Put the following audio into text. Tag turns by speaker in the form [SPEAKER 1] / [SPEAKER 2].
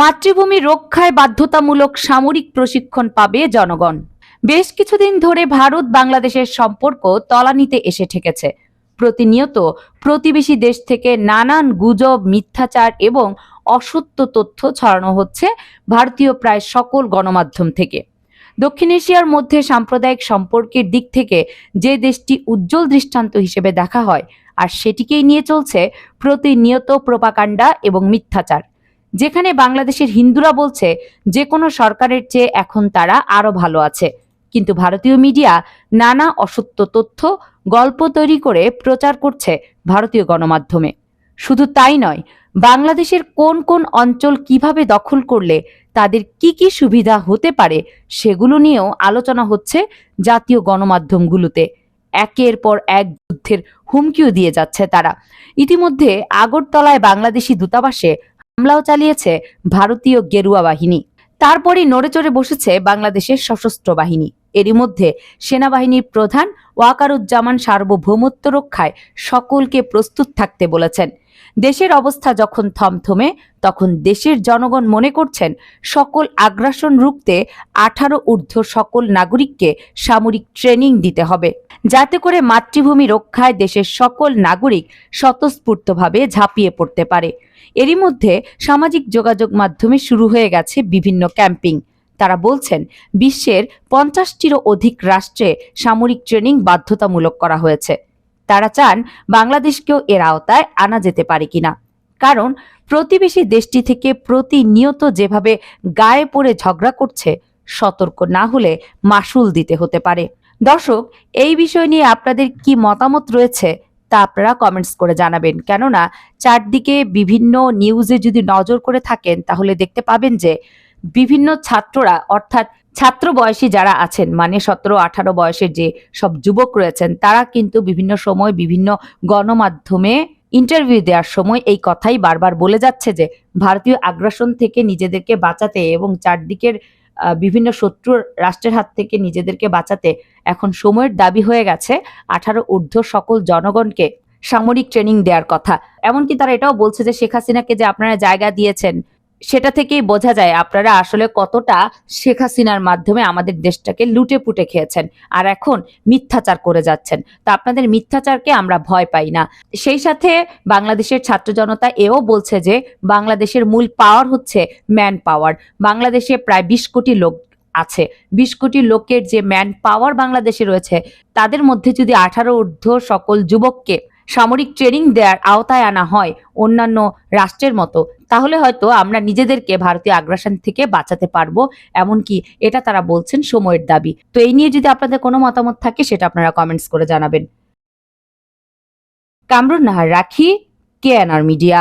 [SPEAKER 1] মাতৃভূমি রক্ষায় বাধ্যতামূলক সামরিক প্রশিক্ষণ পাবে জনগণ। বেশ কিছুদিন ধরে ভারত বাংলাদেশের সম্পর্ক তলানিতে এসে ঠেকেছে। প্রতিনিয়ত প্রতিবেশী দেশ থেকে নানান গুজব, মিথ্যাচার এবং অসত্য তথ্য ছড়ানো হচ্ছে ভারতীয় প্রায় সকল গণমাধ্যম থেকে। দক্ষিণ এশিয়ার মধ্যে সাম্প্রদায়িক সম্পর্কের দিক থেকে যে দেশটি উজ্জ্বল দৃষ্টান্ত হিসেবে দেখা হয়, আর সেটিকেই নিয়ে চলছে প্রতিনিয়ত প্রপাকাণ্ডা এবং মিথ্যাচার। যেখানে বাংলাদেশের হিন্দুরা বলছে যে কোনো সরকারের চেয়ে এখন তারা আরও ভালো আছে। কিন্তু ভারতীয় মিডিয়া নানা অসত্য তথ্য, গল্প তৈরি করে প্রচার করছে ভারতীয় গণমাধ্যমে। শুধু তাই নয়, বাংলাদেশের কোন কোন অঞ্চল কীভাবে দখল করলে তাদের কি কি সুবিধা হতে পারে সেগুলো নিয়েও আলোচনা হচ্ছে জাতীয় গণমাধ্যমগুলোতে। একের পর এক যুদ্ধের হুমকিও দিয়ে যাচ্ছে তারা। ইতিমধ্যে আগরতলায় বাংলাদেশি দূতাবাসে হামলাও চালিয়েছে ভারতীয় গেরুয়া বাহিনী। তারপরই নড়েচড়ে বসেছে বাংলাদেশের সশস্ত্র বাহিনী। এরই মধ্যে সেনাবাহিনীর প্রধান ওয়াকারুজ্জামান সার্বভৌমত্ব রক্ষায় সকলকে প্রস্তুত থাকতে বলেছেন। দেশের অবস্থা যখন থমথমে, তখন দেশের জনগণ মনে করছেন সকল আগ্রাসন রুখতে আঠারো ঊর্ধ্ব সকল নাগরিককে সামরিক ট্রেনিং দিতে হবে। যাতে করে মাতৃভূমি রক্ষায় দেশের সকল নাগরিক স্বতঃস্ফূর্তভাবে ঝাঁপিয়ে পড়তে পারে। এরই মধ্যে সামাজিক যোগাযোগ মাধ্যমে শুরু হয়ে গেছে বিভিন্ন ক্যাম্পিং। তারা বলছেন, বিশ্বের পঞ্চাশটিরও অধিক রাষ্ট্রে সামরিক ট্রেনিং বাধ্যতামূলক করা হয়েছে। তারা চান বাংলাদেশকেও এর আওতায় আনা যেতে পারে কিনা। কারণ প্রতিবেশী দেশটি থেকে প্রতিনিয়ত যেভাবে গায়ে পড়ে ঝগড়া করছে, সতর্ক না হলে মাসুল দিতে হতে পারে। দর্শক, এই বিষয় নিয়ে আপনাদের কি মতামত রয়েছে তা আপনারা কমেন্টস করে জানাবেন। কেননা, চারদিকে বিভিন্ন নিউজে যদি নজর করে থাকেন, তাহলে দেখতে পাবেন যে বিভিন্ন ছাত্ররা, অর্থাৎ ছাত্র বয়সী যারা আছেন মানে সতেরো, আঠারো বয়সের যে সব যুবক রয়েছেন, তারা কিন্তু বিভিন্ন সময় বিভিন্ন গণমাধ্যমে ইন্টারভিউ দেওয়ার সময় এই কথাই বারবার বলে যাচ্ছে যে, ভারতীয় আগ্রাসন থেকে নিজেদেরকে বাঁচাতে এবং চারদিকের বিভিন্ন শত্রু রাষ্ট্রের হাত থেকে নিজেদেরকে বাঁচাতে এখন সময়ের দাবি হয়ে গেছে, আঠারো ঊর্ধ্ব সকল জনগণকে সামরিক ট্রেনিং দেওয়ার কথা। এমনকি তারা এটাও বলছে যে, শেখ হাসিনাকে যে আপনারা জায়গা দিয়েছেন সেটা থেকেই বোঝা যায় আপনারা আসলে কতটা শেখ হাসিনার মাধ্যমে আমাদের দেশটাকে লুটে পুটে খেয়েছেন আর এখন মিথ্যাচার করে যাচ্ছেন। তা আপনাদের মিথ্যাচারকে আমরা ভয় পাই না। সেই সাথে বাংলাদেশের ছাত্র জনতা এও বলছে যে বাংলাদেশের মূল পাওয়ার হচ্ছে ম্যান পাওয়ার বাংলাদেশে প্রায় বিশ কোটি লোক আছে। বিশ কোটি লোকের যে ম্যান পাওয়ার বাংলাদেশে রয়েছে, তাদের মধ্যে যদি আঠারো ঊর্ধ্ব সকল যুবককে সামরিক ট্রেনিং দেওয়ার আওতায় আনা হয় অন্যান্য রাষ্ট্রের মতো। তাহলে হয়তো আমরা নিজেদেরকে ভারতীয় আগ্রাসন থেকে বাঁচাতে পারব, এমনকি এটা তারা বলছেন সময়ের দাবি। তো এই নিয়ে যদি আপনাদের কোনো মতামত থাকে, সেটা আপনারা কমেন্টস করে জানাবেন। কামরুন নাহার, রাখি, কে এন আর মিডিয়া।